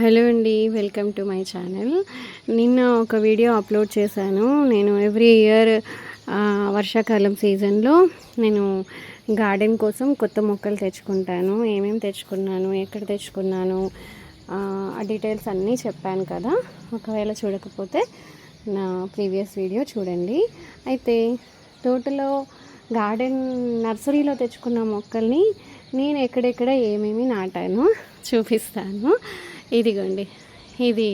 Hello అండి welcome to my channel. నిన్న ఒక వీడియో అప్లోడ్ చేశాను. నేను ఎవ్రీ ఇయర్ వర్షాకాలం సీజన్లో నేను గార్డెన్ కోసం కొత్త మొక్కలు తెచ్చుకుంటాను. ఏమేమి తెచ్చుకున్నాను ఎక్కడ తెచ్చుకున్నాను ఆ డీటెయిల్స్ అన్నీ చెప్పాను కదా. ఒకవేళ చూడకపోతే నా ప్రీవియస్ వీడియో చూడండి. అయితే తోటలో గార్డెన్ నర్సరీలో తెచ్చుకున్న మొక్కల్ని నేను ఎక్కడెక్కడ ఏమేమి నాటాను చూపిస్తాను. ఇదిగోండి. ఇది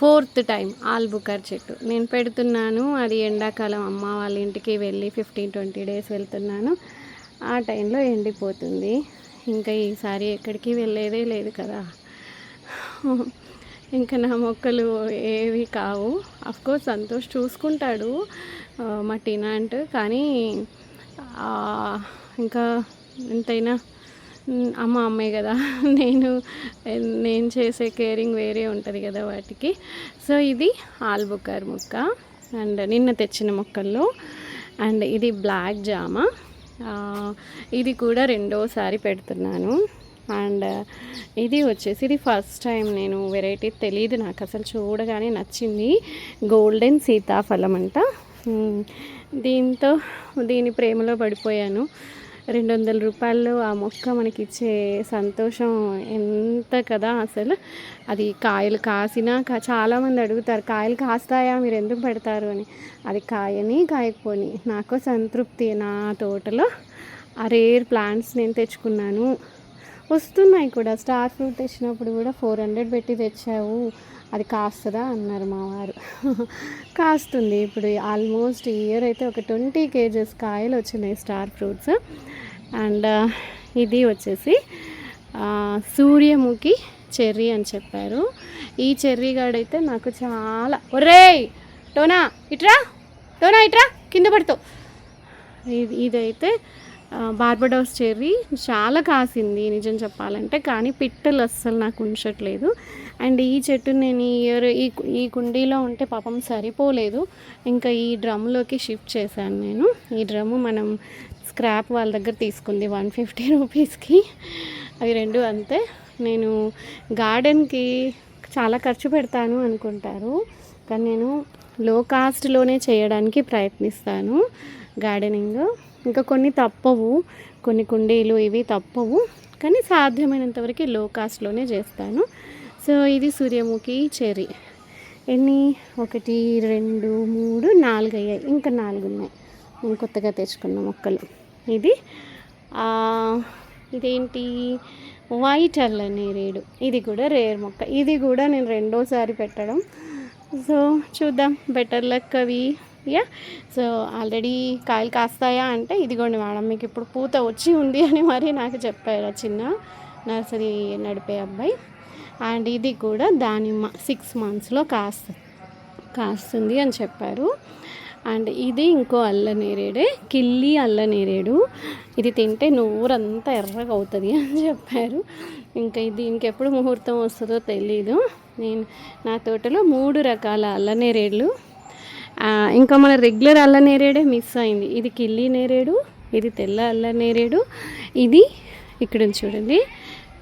ఫోర్త్ టైం ఆల్బుకర్ చెట్టు. నేను పెడుతున్నాను అది ఎండాకాలం అమ్మ వాళ్ళ ఇంటికి వెళ్ళి ఫిఫ్టీన్ ట్వంటీ డేస్ వెళ్తున్నాను. ఆ టైంలో ఎండిపోతుంది. ఇంకా ఈసారి ఎక్కడికి వెళ్ళేదే లేదు కదా. ఇంకా నా మొక్కలు ఏవి కావు. అఫ్కోర్స్ సంతోష్ చూసుకుంటాడు ఆ, మా టినాంట్ కానీ ఇంకా ఎంతైనా అమ్మ అమ్మే కదా. నేను నేను చేసే కేరింగ్ వేరే ఉంటుంది కదా వాటికి. సో ఇది ఆల్బుకర్ మొక్క అండ్ నిన్న తెచ్చిన మొక్కల్లో. అండ్ ఇది బ్లాక్ జామ. ఇది కూడా రెండోసారి పెడుతున్నాను. అండ్ ఇది వచ్చేసి ఇది ఫస్ట్ టైం నేను వెరైటీ తెలియదు నాకు. అసలు చూడగానే నచ్చింది. గోల్డెన్ సీతాఫలం అంట. దీంతో దీని ప్రేమలో పడిపోయాను. రెండు వందల రూపాయలు ఆ మొక్క మనకి ఇచ్చే సంతోషం ఎంత కదా అసలు? అది కాయలు కాసినా కా చాలామంది అడుగుతారు కాయలు కాస్తాయా? మీరు ఎందుకు పెడతారు? అని. అది కాయని కాయకపోని. నాకు సంతృప్తి నా తోటలో. ఆ రేర్ ప్లాంట్స్ నేను తెచ్చుకున్నాను. వస్తున్నాయి కూడా. స్టార్ ఫ్రూట్ తెచ్చినప్పుడు కూడా ఫోర్ హండ్రెడ్ పెట్టి తెచ్చావు. అది కాస్తుందా? అన్నారు మా వారు. కాస్తుంది. ఇప్పుడు ఆల్మోస్ట్ ఇయర్ అయితే ఒక ట్వంటీ కేజెస్ కాయలు వచ్చినాయి స్టార్ ఫ్రూట్స్. అండ్ ఇది వచ్చేసి సూర్యముఖి చెర్రీ అని చెప్పారు. ఈ చెర్రీ గాడైతే నాకు చాలా ఒరేయ్! టోనా ఇట్రా! టోనా ఇట్రా! కింద పడుతావు ఇది ఇదైతే బార్బడోస్ చెర్రీ చాలా కాసింది నిజం చెప్పాలంటే. కానీ పిట్టలు అస్సలు నాకు ఉంచట్లేదు. అండ్ ఈ చెట్టు నేను ఈ ఇయర్ ఈ కు- ఈ కుండీలో ఉంటే పాపం సరిపోలేదు. ఇంకా ఈ డ్రమ్లోకి షిఫ్ట్ చేశాను నేను. ఈ డ్రమ్ము మనం స్క్రాప్ వాళ్ళ దగ్గర తీసుకుంది వన్ ఫిఫ్టీ రూపీస్కి. అవి రెండు అంతే. నేను గార్డెన్కి చాలా ఖర్చు పెడతాను అనుకుంటారు. కానీ నేను లో కాస్ట్లోనే చేయడానికి ప్రయత్నిస్తాను గార్డెనింగ్. ఇంకా కొన్ని తప్పవు. కొన్ని కుండీలు ఇవి తప్పవు. కానీ సాధ్యమైనంత వరకు లో కాస్ట్లోనే చేస్తాను. సో ఇది సూర్యముఖి చెర్రీ. ఎన్ని? ఒకటి రెండు మూడు నాలుగు అయ్యాయి. ఇంకా నాలుగు ఉన్నాయి. నేను కొత్తగా తెచ్చుకున్న మొక్కలు. ఇది ఇదేంటి? వైట్ అల్ల రేడు. ఇది కూడా రేర్ మొక్క. ఇది కూడా నేను రెండోసారి పెట్టడం. సో చూద్దాం. బెటర్ లక్ అవి. యా. సో ఆల్రెడీ కాయలు కాస్తాయా అంటే ఇదిగోండి మేడం మీకు ఇప్పుడు పూత వచ్చి ఉంది అని మరి నాకు చెప్పారు ఆ చిన్న నర్సరీ నడిపే అబ్బాయి. అండ్ ఇది కూడా దానిమ్మ సిక్స్ మంత్స్లో కాస్తుంది కాస్తుంది అని చెప్పారు. అండ్ ఇది ఇంకో అల్ల నేరేడే కిల్లి అల్ల నేరేడు ఇది తింటే నోరంతా ఎర్రగా అవుతుంది అని చెప్పారు. ఇంకా దీనికి ఎప్పుడు ముహూర్తం వస్తుందో తెలీదు. నేను నా తోటలో మూడు రకాల అల్ల నేరేడులు ఇంకా మన రెగ్యులర్ అల్ల నేరేడే మిస్ అయింది. ఇది కిల్లి నేరేడు ఇది తెల్ల అల్ల నేరేడు ఇది ఇక్కడ చూడండి.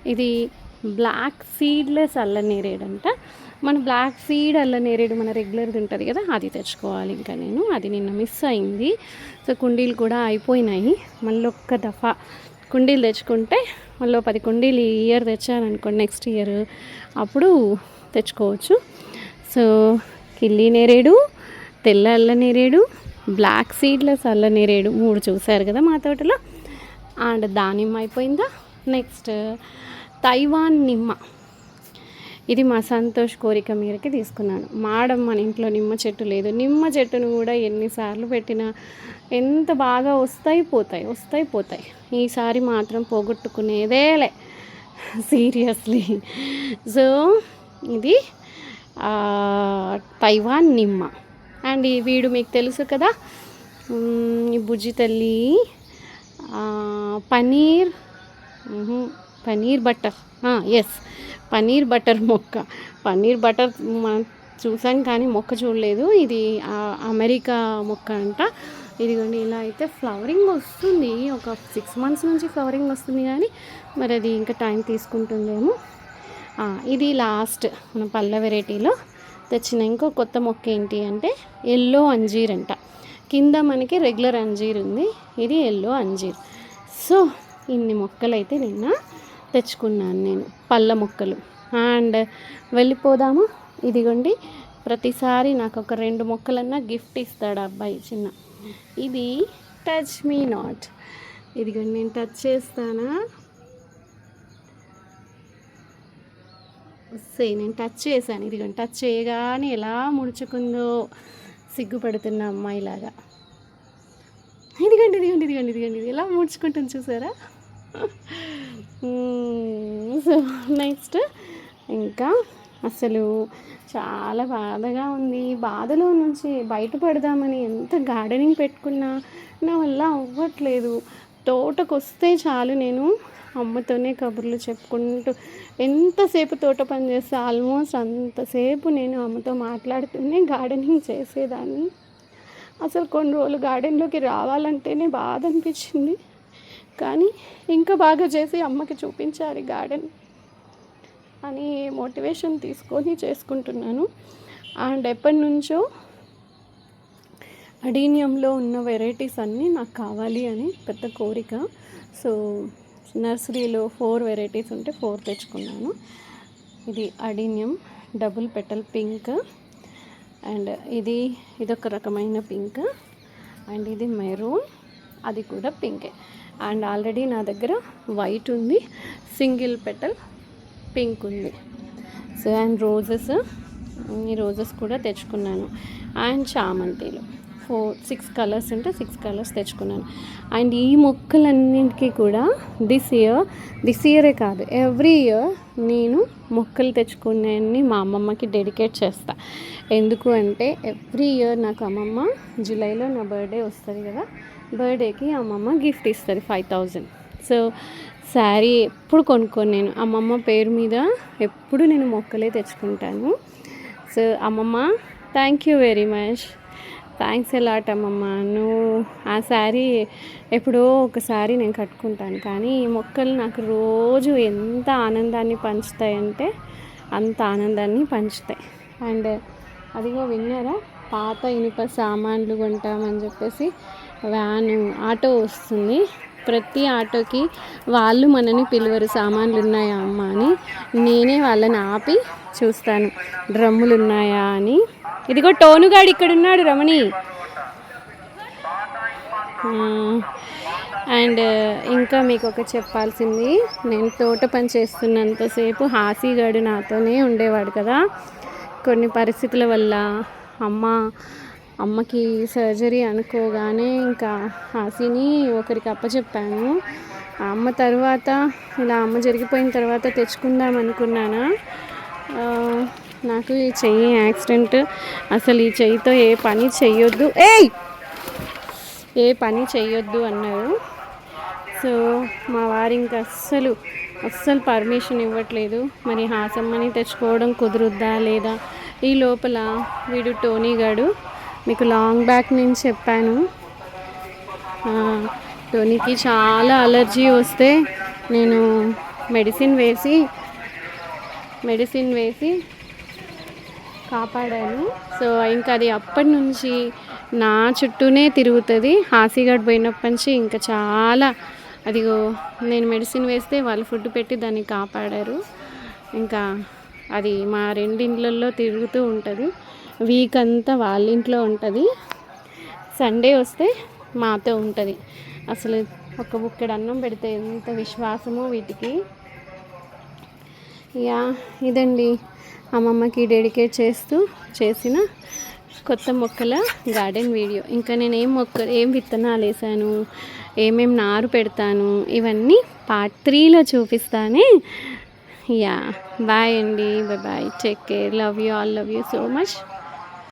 ఇది బ్లాక్ సీడ్లెస్ అల్ల నేరేడు అంట మన బ్లాక్ సీడ్ అల్ల నేరేడు మన రెగ్యులర్ది ఉంటుంది కదా అది తెచ్చుకోవాలి ఇంకా నేను. అది నిన్న మిస్ అయింది. సో కుండీలు కూడా అయిపోయినాయి. మళ్ళీ ఒక్క దఫా కుండీలు తెచ్చుకుంటే మళ్ళీ పది కుండీలు ఈ ఇయర్ తెచ్చాననుకోండి నెక్స్ట్ ఇయర్ అప్పుడు తెచ్చుకోవచ్చు. సో కిల్లి నేరేడు తెల్ల అల్ల నేరేడు బ్లాక్ సీడ్లెస్ అల్ల నేరేడు మూడు చూశారు కదా మా తోటలో. అండ్ దానిమ్మ అయిపోయిందా? నెక్స్ట్ తైవాన్ నిమ్మ. ఇది మా సంతోష్ కోరిక మేరకి తీసుకున్నాను. మాడమ్మ మన ఇంట్లో నిమ్మ చెట్టు లేదు. నిమ్మ చెట్టును కూడా ఎన్నిసార్లు పెట్టినా ఎంత బాగా వస్తాయి పోతాయి వస్తాయి పోతాయి. ఈసారి మాత్రం పోగొట్టుకునేదేలే సీరియస్లీ సో ఇది తైవాన్ నిమ్మ. అండ్ ఈ వీడు మీకు తెలుసు కదా. ఈ బుజ్జి తల్లి paneer paneer butter yes paneer butter మొక్క. పనీర్ బటర్ మనం చూసాం కానీ మొక్క చూడలేదు. ఇది అమెరికా మొక్క అంట. ఇదిగోండి ఇలా అయితే ఫ్లవరింగ్ వస్తుంది. ఒక సిక్స్ మంత్స్ నుంచి ఫ్లవరింగ్ వస్తుంది కానీ మరి అది ఇంకా టైం తీసుకుంటుందేమో. ఇది లాస్ట్ మన పళ్ళ వెరైటీలో తెచ్చిన ఇంకో కొత్త మొక్క ఏంటి అంటే ఎల్లో అంజీర్ అంట. కింద మనకి రెగ్యులర్ అంజీర్ ఉంది. ఇది ఎల్లో అంజీర్. సో ఇన్ని మొక్కలు అయితే నిన్న తెచ్చుకున్నాను నేను. పళ్ళ మొక్కలు. అండ్ వెళ్ళిపోదాము. ఇదిగోండి. ప్రతిసారి నాకు ఒక రెండు మొక్కలన్నా గిఫ్ట్ ఇస్తాడు అబ్బాయి చిన్న. ఇది టచ్ మీ నాట్. ఇదిగోండి నేను టచ్ చేస్తానా? సే నేను టచ్ చేశాను. ఇదిగోండి టచ్ చేయగానే ఎలా ముడుచుకుందో సిగ్గుపడుతున్న అమ్మాయిలాగా. ఇదిగోండి ఇదిగోండి ఇదిగోండి ఇదిగోండి ఇది ఎలా ముడుచుకుంటుంది చూసారా? సో నెక్స్ట్ ఇంకా అసలు చాలా బాధగా ఉంది. బాధలో నుంచి బయటపడదామని ఎంత గార్డెనింగ్ పెట్టుకున్నా నా వల్ల అవ్వట్లేదు. తోటకు వస్తే చాలు నేను. అమ్మతోనే కబుర్లు చెప్పుకుంటూ ఎంతసేపు తోట పని చేస్తే ఆల్మోస్ట్ అంతసేపు నేను అమ్మతో మాట్లాడుతూనే గార్డెనింగ్ చేసేదాన్ని. అసలు కొన్ని రోజులు గార్డెన్లోకి రావాలంటేనే బాధ అనిపించింది. కానీ ఇంకా బాగా చేసి అమ్మకి చూపించాలి గార్డెన్ అని మోటివేషన్ తీసుకొని చేసుకుంటున్నాను. అండ్ ఎప్పటి నుంచో అడీనియంలో ఉన్న వెరైటీస్ అన్నీ నాకు కావాలి అని పెద్ద కోరిక. సో నర్సరీలో ఫోర్ వెరైటీస్ ఉంటే ఫోర్ తెచ్చుకున్నాను. ఇది adenium double petal pink and ఇది ఇదొక రకమైన పింక్ అండ్ ఇది మెరూన్ అది కూడా పింకే. అండ్ ఆల్రెడీ నా దగ్గర వైట్ ఉంది సింగిల్ పెటల్ పింక్ ఉంది. సో అండ్ రోజెస్ ఈ రోజెస్ కూడా తెచ్చుకున్నాను. అండ్ చామంతిలు. ఫోర్ సిక్స్ కలర్స్ ఉంటే సిక్స్ కలర్స్ తెచ్చుకున్నాను. అండ్ ఈ మొక్కలన్నింటికి కూడా దిస్ ఇయర్ దిస్ ఇయరే కాదు ఎవ్రీ ఇయర్ నేను మొక్కలు తెచ్చుకునేవి మా అమ్మమ్మకి డెడికేట్ చేస్తా. ఎందుకు అంటే ఎవ్రీ ఇయర్ నాకు అమ్మమ్మ జూలైలో నా బర్త్డే వస్తుంది కదా బర్త్డేకి అమ్మమ్మ గిఫ్ట్ ఇస్తుంది ఫైవ్ థౌజండ్ సో శారీ ఎప్పుడు కొనుక్కోను నేను. అమ్మమ్మ పేరు మీద ఎప్పుడు నేను మొక్కలే తెచ్చుకుంటాను. సో అమ్మమ్మ thank you very much thanks a lot నువ్వు ఆ శారీ ఎప్పుడో ఒకసారి నేను కట్టుకుంటాను. కానీ ఈ మొక్కలు నాకు రోజు ఎంత ఆనందాన్ని పంచుతాయంటే అంత ఆనందాన్ని పంచుతాయి. అండ్ అదిగో విన్నారా? పాత ఇనుప సామాన్లు కొంటామని చెప్పేసి వ్యాన్ ఆటో వస్తుంది. ప్రతి ఆటోకి వాళ్ళు మనని పిలువరు సామాన్లు ఉన్నాయా అమ్మ? అని నేనే వాళ్ళని ఆపి చూస్తాను. డ్రమ్ములు ఉన్నాయా అని. ఇదిగో టోనుగాడు ఇక్కడ ఉన్నాడు రమణి అండ్ ఇంకా మీకు ఒక చెప్పాల్సింది. నేను తోట పని చేస్తున్నంతసేపు హాసీగాడు నాతోనే ఉండేవాడు కదా. కొన్ని పరిస్థితుల వల్ల అమ్మ అమ్మకి సర్జరీ అనుకోగానే ఇంకా హాసీని ఒకరికి అప్పచెప్పాను. అమ్మ తర్వాత ఇలా అమ్మ జరిగిపోయిన తర్వాత తెచ్చుకుందాం అనుకున్నానా? నాకు ఈ చెయ్యి యాక్సిడెంట్. అసలు ఈ చెయ్యితో ఏ పని చెయ్యొద్దు. ఏయ్! ఏ పని చెయ్యొద్దు అన్నారు సో మా వారు ఇంకా అస్సలు అస్సలు పర్మిషన్ ఇవ్వట్లేదు. మరి హాసమ్మని తెచ్చుకోవడం కుదురుద్దా లేదా? ఈ లోపల వీడు టోనీ గాడు. మీకు లాంగ్ బ్యాక్ నుంచి చెప్పాను. టోనీకి చాలా అలర్జీ వస్తే నేను మెడిసిన్ వేసి మెడిసిన్ వేసి కాపాడాను. సో ఇంకా అది అప్పటి నుంచి నా చుట్టూనే తిరుగుతుంది. హాసీగడ్ పోయినప్పటి నుంచి ఇంకా చాలా అదిగో నేను మెడిసిన్ వేస్తే వాళ్ళు ఫుడ్ పెట్టి దాన్ని కాపాడారు. ఇంకా అది మా రెండింట్లలో తిరుగుతూ ఉంటుంది. వీక్ అంతా వాళ్ళ ఇంట్లో ఉంటుంది. సండే వస్తే మాతో ఉంటుంది. అసలు ఒక బుక్కెడు అన్నం పెడితే ఎంత విశ్వాసమో వీటికి. యా ఇదండి. అమ్మమ్మకి డెడికేట్ చేస్తూ చేసిన కొత్త మొక్కల గార్డెన్ వీడియో. ఇంకా నేను ఏం మొక్క ఏం విత్తనాలు వేసాను ఏమేం నారు పెడతాను ఇవన్నీ పార్ట్ త్రీలో చూపిస్తానే. యా బాయ్ అండి. Bye bye take care love you all love you so much